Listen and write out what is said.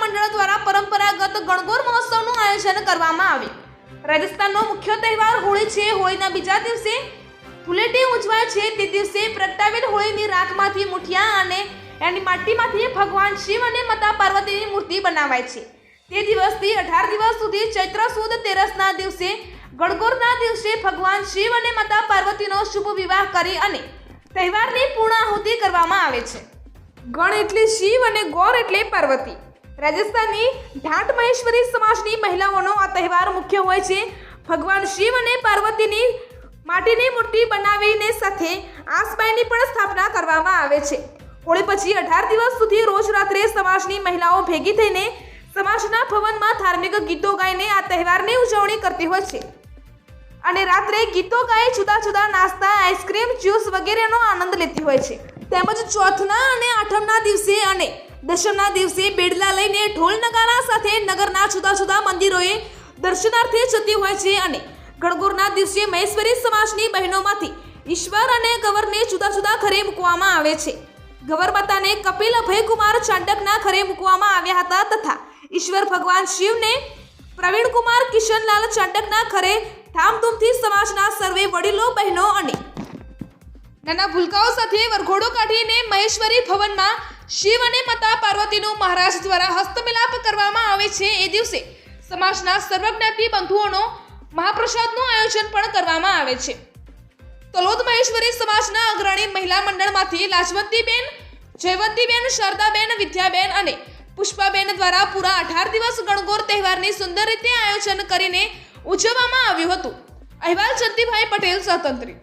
મંડળ દ્વારા પરંપરાગત ગણગોર મહોત્સવનું આયોજન કરવામાં આવ્યું. રાજસ્થાનનો મુખ્ય તહેવાર હોળી છે, હોળીના બીજા દિવસે ફુલેટી ઉજવાય છે, તે દિવસે પ્રગટાવેલ હોળીની રાખમાંથી મુઠિયા અને એની માટીમાંથી ભગવાન શિવ અને માતા પાર્વતીની મૂર્તિ બનાવાય છે. તે દિવસથી અઢાર દિવસ સુધી ચૈત્ર સુદ તેરસના દિવસે ગણગોરના દિવસે ભગવાન શિવ અને માતા પાર્વતીનો શુભ વિવાહ કરી અને તહેવારની પૂર્ણાહુતિ કરવામાં આવે છે. ગણ એટલે શિવ અને ગોર એટલે પાર્વતી. રાજસ્થાનની ઢાટ મહેશ્વરી સમાજની મહિલાઓનો આ તહેવાર મુખ્ય હોય છે. ભગવાન શિવ અને પાર્વતીની માટીની મૂર્તિ બનાવીને સાથે આસબાઈની પણ સ્થાપના કરવામાં આવે છે. હોળી પછી અઢાર દિવસ સુધી રોજ રાત્રે સમાજની મહિલાઓ ભેગી થઈને સમાજના ભવનમાં ધાર્મિક ગીતો ગાઈને આ તહેવારની ઉજવણી કરતી હોય છે. અને રાત્રે ગીતો ગાઈ જુદા જુદા નાસ્તા, આઈસ્ક્રીમ, જ્યુસ વગેરેનો આનંદ લેતી હોય છે. તેમજ ચોથના અને આઠમના દિવસે અને દશમના દિવસે બેડલા લઈને ઢોલ નગારા સાથે નગરના જુદા જુદા મંદિરોએ દર્શનાર્થે જતી હોય છે અને ગણગોરના દિવસે મહેશ્વરી સમાજની બહેનોમાંથી ઈશ્વર અને ગવરને જુદા જુદા ઘરે મૂકવામાં આવે છે. ગવર માતાને કપિલ અભયકુમાર ચાંડકના ઘરે મૂકવામાં આવ્યા હતા તથા ઈશ્વર ભગવાન શિવને પ્રવીણકુમાર કિશનલાલ ચાંડકના ઘરે ધામધૂમથી સમાજના સર્વે વડીલો, બહેનો અને નાના ભૂલકાઓ સાથે વરઘોડો કાઢીને મહેશ્વરી ભવનમાં શિવ અને માતા પાર્વતીનું મહારાજ દ્વારા હસ્તમિલાપ કરવામાં આવે છે એ દિવસે સમાજના સર્વજ્ઞાતિ બંધુઓનો મહાપ્રસાદનું આયોજન પણ કરવામાં આવે છે. તલોદ મહેશ્વરી સમાજના અગ્રણી મહિલા મંડળમાંથી લાજવંતીબેન, જયવંતીબેન, શારદાબેન, વિદ્યાબેન અને પુષ્પાબેન દ્વારા પૂરા અઢાર દિવસ ગણગોર તહેવારની સુંદર રીતે આયોજન કરીને ઉજવવામાં આવ્યું હતું. અહેવાલ જયંતિભાઈ પટેલ સ્વતંત્રી